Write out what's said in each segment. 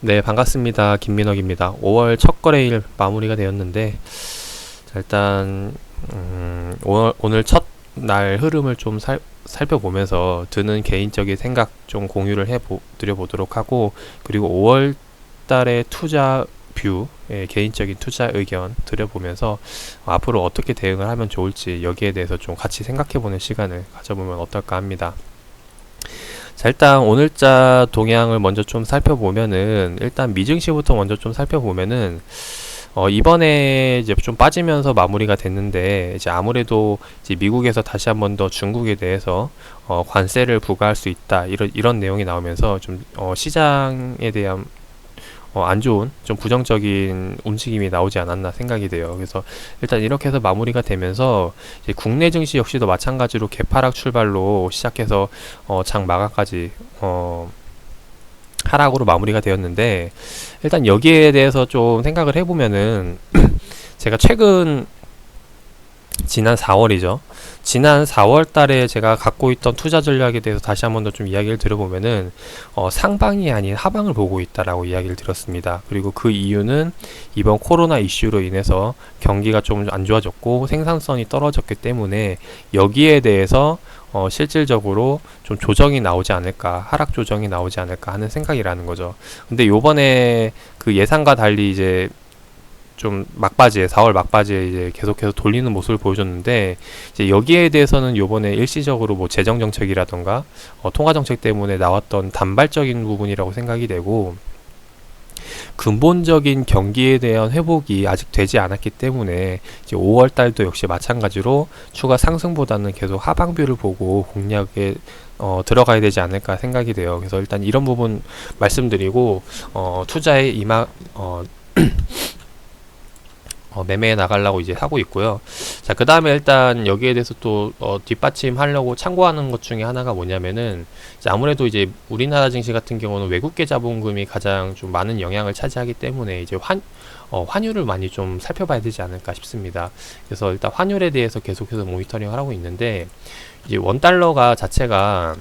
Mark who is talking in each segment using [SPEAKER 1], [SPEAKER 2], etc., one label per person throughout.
[SPEAKER 1] 네, 반갑습니다. 김민혁입니다. 5월 첫 거래일 마무리가 되었는데, 자, 일단, 음, 오늘, 오늘 첫 날 흐름을 좀 살, 살펴보면서 드는 개인적인 생각 좀 공유를 해 드려 보도록 하고, 그리고 5월 달의 투자 뷰, 예, 개인적인 투자 의견 드려보면서 앞으로 어떻게 대응을 하면 좋을지 여기에 대해서 좀 같이 생각해 보는 시간을 가져보면 어떨까 합니다. 자, 일단 오늘자 동향을 먼저 좀 살펴보면은 일단 미증시부터 먼저 좀 살펴보면은 어, 이번에 이제 좀 빠지면서 마무리가 됐는데 이제 아무래도 이제 미국에서 다시 한 번 더 중국에 대해서 어, 관세를 부과할 수 있다 이런 이런 내용이 나오면서 좀 어, 시장에 대한 어, 안 좋은 좀 부정적인 움직임이 나오지 않았나 생각이 돼요. 그래서 일단 이렇게 해서 마무리가 되면서 국내 증시 역시도 마찬가지로 개파락 출발로 시작해서 어, 장 마감까지 어, 하락으로 마무리가 되었는데 일단 여기에 대해서 좀 생각을 해보면은 제가 최근 지난 4월이죠. 지난 4월 달에 제가 갖고 있던 투자 전략에 대해서 다시 한 번 더 좀 이야기를 들어보면은 어, 상방이 아닌 하방을 보고 있다라고 이야기를 들었습니다. 그리고 그 이유는 이번 코로나 이슈로 인해서 경기가 좀 안 좋아졌고 생산성이 떨어졌기 때문에 여기에 대해서 어, 실질적으로 좀 조정이 나오지 않을까, 하락 조정이 나오지 않을까 하는 생각이라는 거죠. 근데 요번에 그 예상과 달리 이제 좀 막바지에 4월 막바지에 이제 계속해서 돌리는 모습을 보여줬는데 이제 여기에 대해서는 요번에 일시적으로 뭐 재정 정책이라던가 어, 통화 정책 때문에 나왔던 단발적인 부분이라고 생각이 되고 근본적인 경기에 대한 회복이 아직 되지 않았기 때문에 이제 5월 달도 역시 마찬가지로 추가 상승보다는 계속 하방뷰를 보고 공략에 어, 들어가야 되지 않을까 생각이 돼요. 그래서 일단 이런 부분 말씀드리고 어, 투자에 임하 어, 어, 매매해 나가려고 이제 하고 있고요. 자, 그 다음에 일단 여기에 대해서 또 어, 뒷받침하려고 참고하는 것 중에 하나가 뭐냐면은 아무래도 이제 우리나라 증시 같은 경우는 외국계 자본금이 가장 좀 많은 영향을 차지하기 때문에 이제 환 어, 환율을 많이 좀 살펴봐야 되지 않을까 싶습니다. 그래서 일단 환율에 대해서 계속해서 모니터링을 하고 있는데 이제 원 달러가 자체가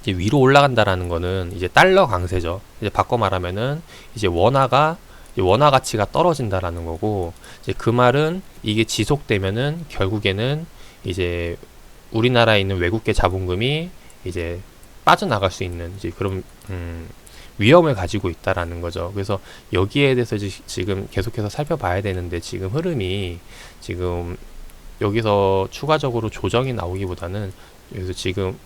[SPEAKER 1] 이제 위로 올라간다라는 거는 이제 달러 강세죠. 이제 바꿔 말하면은 이제 원화가 원화 가치가 떨어진다라는 거고 이제 그 말은 이게 지속되면은 결국에는 이제 우리나라에 있는 외국계 자본금이 이제 빠져나갈 수 있는 이제 그런 음, 위험을 가지고 있다라는 거죠. 그래서 여기에 대해서 지금 계속해서 살펴봐야 되는데 지금 흐름이 지금 여기서 추가적으로 조정이 나오기보다는 여기서 지금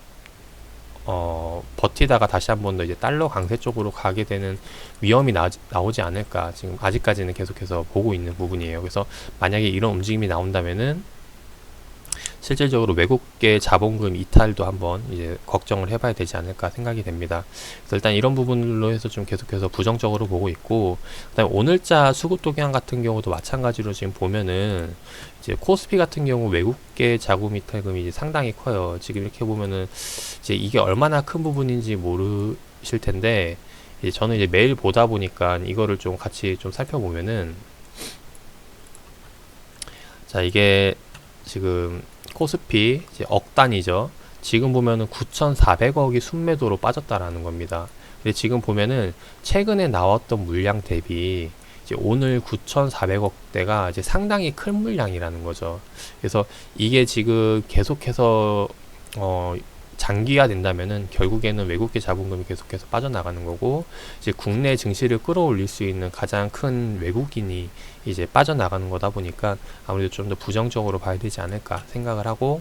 [SPEAKER 1] 어, 버티다가 다시 한 번 더 이제 달러 강세 쪽으로 가게 되는 위험이 나, 나오지 않을까 지금 아직까지는 계속해서 보고 있는 부분이에요. 그래서 만약에 이런 움직임이 나온다면은 실질적으로 외국계 자본금 이탈도 한번 이제 걱정을 해봐야 되지 않을까 생각이 됩니다. 일단 이런 부분으로 해서 좀 계속해서 부정적으로 보고 있고, 그다음에 오늘자 수급 동향 같은 경우도 마찬가지로 지금 보면은 이제 코스피 같은 경우 외국계 자금 이탈금이 상당히 커요. 지금 이렇게 보면은 이제 이게 얼마나 큰 부분인지 모르실 텐데, 이제 저는 이제 매일 보다 보니까 이거를 좀 같이 좀 살펴보면은 자 이게 지금 코스피 이제 억 단위죠. 지금 보면은 9,400억이 순매도로 빠졌다라는 겁니다. 근데 지금 보면은 최근에 나왔던 물량 대비 이제 오늘 9,400억대가 이제 상당히 큰 물량이라는 거죠. 그래서 이게 지금 계속해서 어 장기화 된다면은 결국에는 외국계 자본금이 계속해서 빠져나가는 거고 이제 국내 증시를 끌어올릴 수 있는 가장 큰 외국인이 이제 빠져나가는 거다 보니까 아무래도 좀 더 부정적으로 봐야 되지 않을까 생각을 하고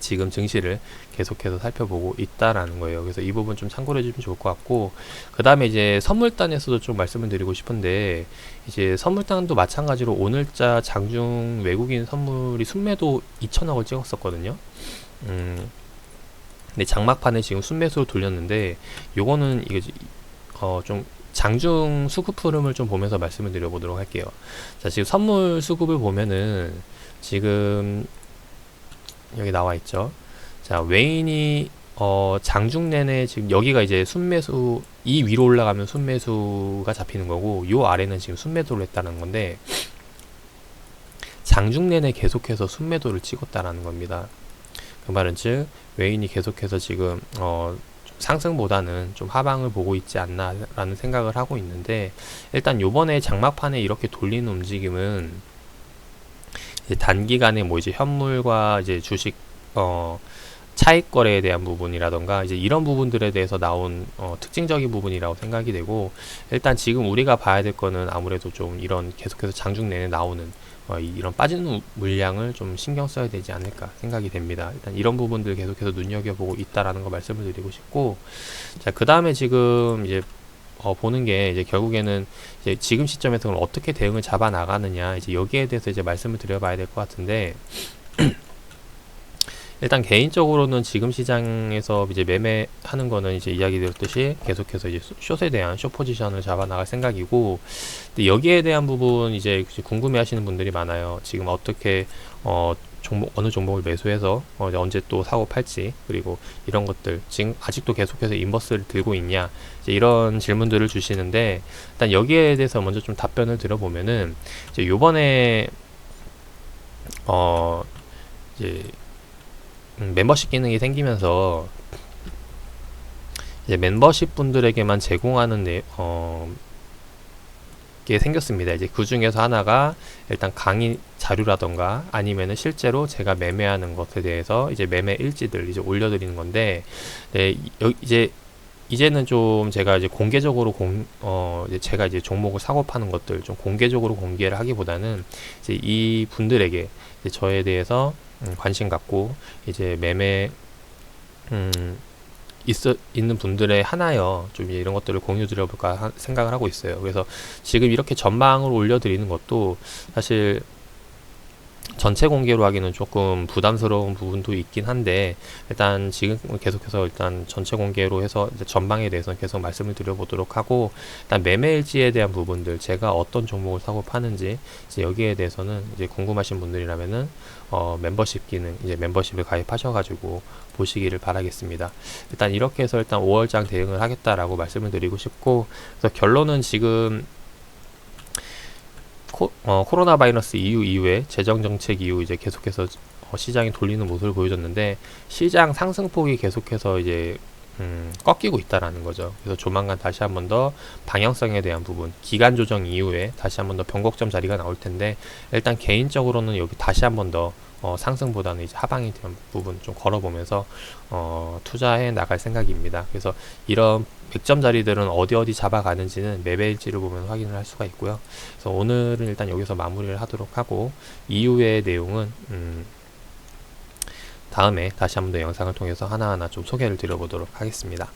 [SPEAKER 1] 지금 증시를 계속해서 살펴보고 있다라는 거예요. 그래서 이 부분 좀 참고해 주면 좋을 것 같고 그 다음에 이제 선물단에서도 좀 말씀을 드리고 싶은데 이제 선물단도 마찬가지로 오늘자 장중 외국인 선물이 순매도 2천억을 찍었었거든요. 음, 근데 장막판에 지금 순매수로 돌렸는데 요거는 이게 어 좀 장중 수급 흐름을 좀 보면서 말씀을 드려보도록 할게요. 자 지금 선물 수급을 보면은 지금 여기 나와 있죠. 자 외인이 어 장중 내내 지금 여기가 이제 순매수 이 위로 올라가면 순매수가 잡히는 거고 요 아래는 지금 순매도를 했다는 건데 장중 내내 계속해서 순매도를 찍었다라는 겁니다. 그 말은 즉 외인이 계속해서 지금 어 상승보다는 좀 하방을 보고 있지 않나라는 생각을 하고 있는데 일단 요번에 장막판에 이렇게 돌리는 움직임은 단기간에 뭐 이제 현물과 이제 주식 어 차익 거래에 대한 부분이라던가 이제 이런 부분들에 대해서 나온 어, 특징적인 부분이라고 생각이 되고 일단 지금 우리가 봐야 될 거는 아무래도 좀 이런 계속해서 장중 내내 나오는 어, 이- 이런 빠지는 우- 물량을 좀 신경 써야 되지 않을까 생각이 됩니다. 일단 이런 부분들 계속해서 눈여겨보고 있다라는 거 말씀을 드리고 싶고 자 그 다음에 지금 이제 어, 보는 게 이제 결국에는 이제 지금 시점에서 어떻게 대응을 잡아 나가느냐 이제 여기에 대해서 이제 말씀을 드려봐야 될 것 같은데 일단 개인적으로는 지금 시장에서 이제 매매하는 거는 이제 이야기 드렸듯이 계속해서 이제 숏에 대한 숏 포지션을 잡아 나갈 생각이고 근데 여기에 대한 부분 이제 궁금해 하시는 분들이 많아요. 지금 어떻게 어 종목 어느 종목을 매수해서 어, 언제 또 사고 팔지 그리고 이런 것들 지금 아직도 계속해서 인버스를 들고 있냐 이런 질문들을 주시는데 일단 여기에 대해서 먼저 좀 답변을 드려보면은 이제 요번에 어 이제 음, 멤버십 기능이 생기면서 이제 멤버십 분들에게만 제공하는 내, 어, 게 생겼습니다. 이제 그 중에서 하나가 일단 강의 자료라던가 아니면은 실제로 제가 매매하는 것에 대해서 이제 매매 일지들 이제 올려드리는 건데, 네, 이제 이제는 좀 제가 이제 공개적으로 공, 어, 이제 제가 이제 종목을 사고 파는 것들 좀 공개적으로 공개를 하기보다는 이제 이 분들에게 이제 저에 대해서 음, 관심 갖고 이제 매매 음, 있어 있는 분들의 하나여 좀 이런 것들을 공유 드려볼까 하- 생각을 하고 있어요. 그래서 지금 이렇게 전망을 올려드리는 것도 사실 전체 공개로 하기는 조금 부담스러운 부분도 있긴 한데 일단 지금 계속해서 일단 전체 공개로 해서 전망에 대해서는 계속 말씀을 드려보도록 하고 일단 매매일지에 대한 부분들 제가 어떤 종목을 사고 파는지 이제 여기에 대해서는 이제 궁금하신 분들이라면은 어, 멤버십 기능 이제 멤버십을 가입하셔가지고 보시기를 바라겠습니다. 일단 이렇게 해서 일단 5월장 대응을 하겠다라고 말씀을 드리고 싶고 그래서 결론은 지금 코, 어, 코로나 바이러스 이후 이후에 재정 정책 이후 이제 계속해서 어, 시장이 돌리는 모습을 보여줬는데 시장 상승폭이 계속해서 이제 음, 꺾이고 있다라는 거죠. 그래서 조만간 다시 한 번 더 방향성에 대한 부분, 기간 조정 이후에 다시 한 번 더 변곡점 자리가 나올 텐데 일단 개인적으로는 여기 다시 한 번 더 어, 상승보다는 이제 하방에 대한 부분 좀 걸어보면서 어, 투자해 나갈 생각입니다. 그래서 이런 100점 자리들은 어디 어디 잡아가는지는 매매 일지를 보면 확인을 할 수가 있고요. 그래서 오늘은 일단 여기서 마무리를 하도록 하고 이후의 내용은 음, 다음에 다시 한번 더 영상을 통해서 하나하나 좀 소개를 드려보도록 하겠습니다.